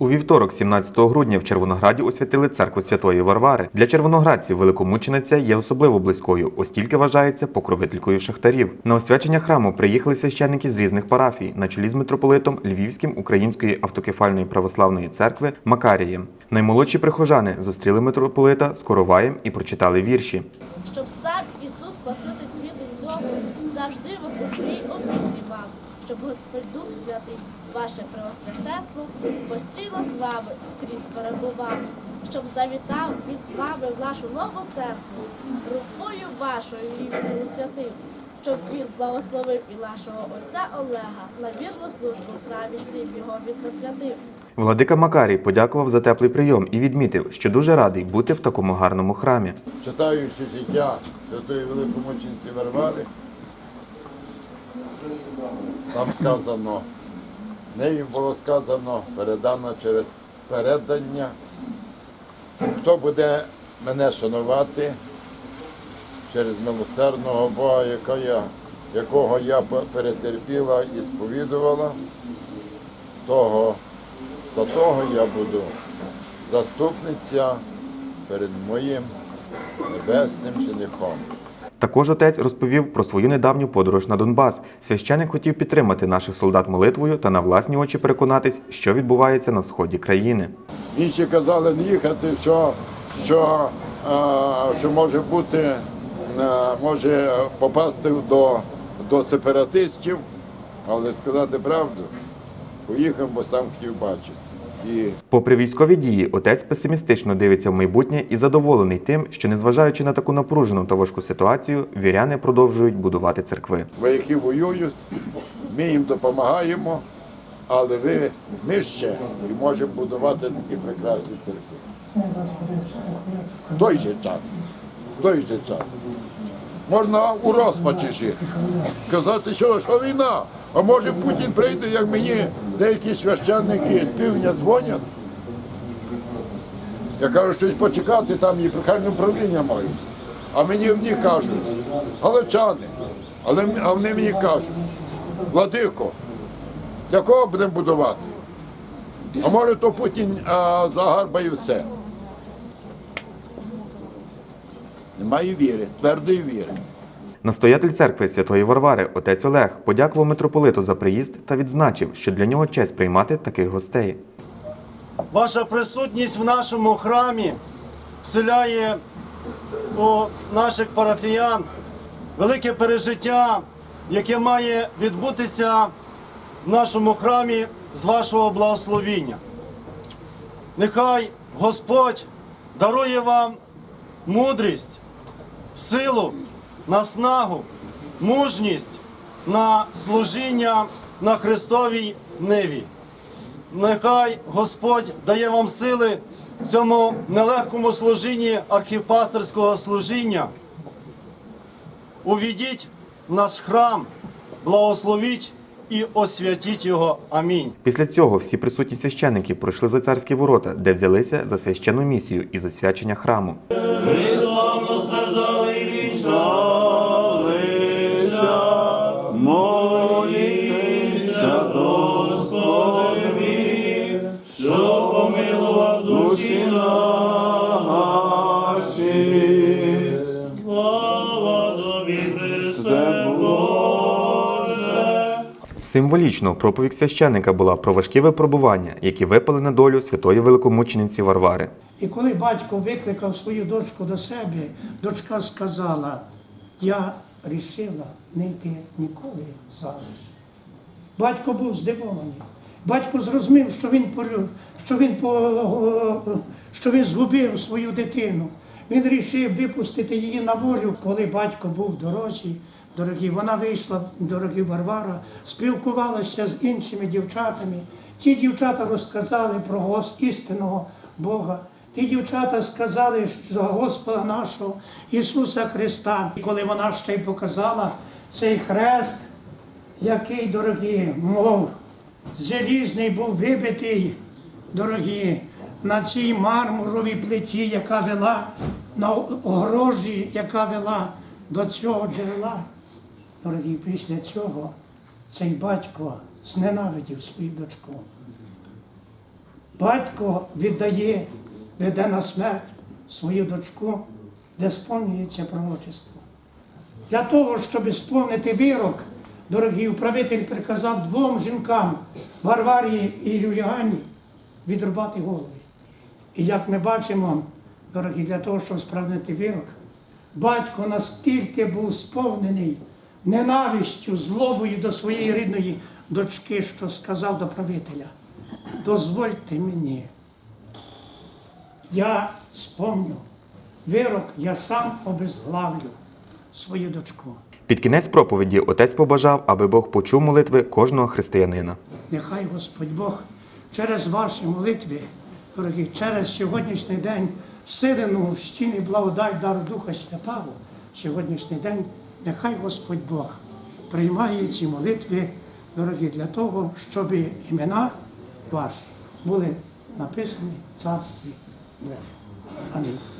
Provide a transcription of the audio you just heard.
У вівторок, 17 грудня, в Червонограді освятили церкву Святої Варвари. Для червоноградців великомучениця є особливо близькою, оскільки вважається покровителькою шахтарів. На освячення храму приїхали священники з різних парафій на чолі з митрополитом Львівським Української автокефальної православної церкви Макарієм. Наймолодші прихожани зустріли митрополита з короваєм і прочитали вірші. щоб сам Ісус Спаситель світу цього завжди вас у своїй обіці мав, щоб Господь Дух Святий, ваше преосвященство, постійно з вами скрізь перебував, щоб завітав він з вами в нашу нову церкву, рукою вашою її святив, щоб він благословив і нашого отця Олега на вірну службу в його він посвятив. Владика Макарій подякував за теплий прийом і відмітив, що дуже радий бути в такому гарному храмі. читаючи життя святої великомучениці Варвари, там сказано, нею було сказано, передано через передання. Хто буде мене шанувати через милосердного Бога, якого я перетерпіла і сповідувала, того, за того я буду заступниця перед моїм небесним женихом. Також отець розповів про свою недавню подорож на Донбас. Священик хотів підтримати наших солдат молитвою та на власні очі переконатись, що відбувається на сході країни. Інші казали не їхати, що, що, е, що може бути, е, може попасти до, до сепаратистів, але сказати правду, поїхав, бо сам хотів бачити. Попри військові дії, отець песимістично дивиться в майбутнє і задоволений тим, що незважаючи на таку напружену та важку ситуацію, віряни продовжують будувати церкви. вояки воюють, ми їм допомагаємо, але ви, ще і можемо будувати такі прекрасні церкви. Той же час. Той же час. Можна у розпачі жити. Сказати, що, що війна, а може Путін прийде, як мені деякі священники з півдня дзвонять. Я кажу, щось почекати, там і прихальне управління мають. А мені в них кажуть, галичани, але а вони мені кажуть, Владико, для кого будемо будувати? А може то Путін а, загарбає все. Немає віри, твердої віри. Настоятель церкви Святої Варвари, отець Олег, подякував митрополиту за приїзд та відзначив, що для нього честь приймати таких гостей. Ваша присутність в нашому храмі вселяє у наших парафіян велике пережиття, яке має відбутися в нашому храмі з вашого благословіння. Нехай Господь дарує вам мудрість, силу, наснагу, мужність на служіння на Христовій ниві. Нехай Господь дає вам сили в цьому нелегкому служінні архіпастерського служіння. Увійдіть в наш храм, благословіть і освятіть його. Амінь. Після цього всі присутні священники пройшли за царські ворота, де взялися за священну місію із освячення храму. Моліться, Символічно проповідь священника була про важкі випробування, які випали на долю святої великомучениці Варвари. І коли батько викликав свою дочку до себе, дочка сказала, я рішила не йти ніколи замуж. Батько був здивований. Батько зрозумів, що він що він, що він згубив свою дитину. Він рішив випустити її на волю, коли батько був в дорозі. Дорогі, вона вийшла, дорогі Варвара, спілкувалася з іншими дівчатами. Ці дівчата розказали про гос істинного Бога. Ті дівчата сказали за Господа нашого Ісуса Христа. І коли вона ще й показала цей хрест, який, дорогі, мов залізний був вибитий, дорогі, на цій мармуровій плиті, яка вела на огорожі, яка вела до цього джерела. Дорогі, після цього цей батько зненавидів свою дочку. Батько віддає, веде на смерть свою дочку, де сповнюється пророчество. Для того, щоб сповнити вирок, дорогий управитель приказав двом жінкам, Варварії і Юліані, відрубати голови. І як ми бачимо, дорогі, для того, щоб справдити вирок, батько наскільки був сповнений ненавистю, злобою до своєї рідної дочки, що сказав до правителя, дозвольте мені, я сповню вирок, я сам обезглавлю свою дочку. Під кінець проповіді отець побажав, аби Бог почув молитви кожного християнина. Нехай Господь Бог через ваші молитви, дорогі, через сьогоднішній день вселену в стіни благодать дару Духа Святого, сьогоднішній день, нехай Господь Бог приймає ці молитви, дорогі, для того, щоб імена ваші були написані в Царстві Божому. Амінь.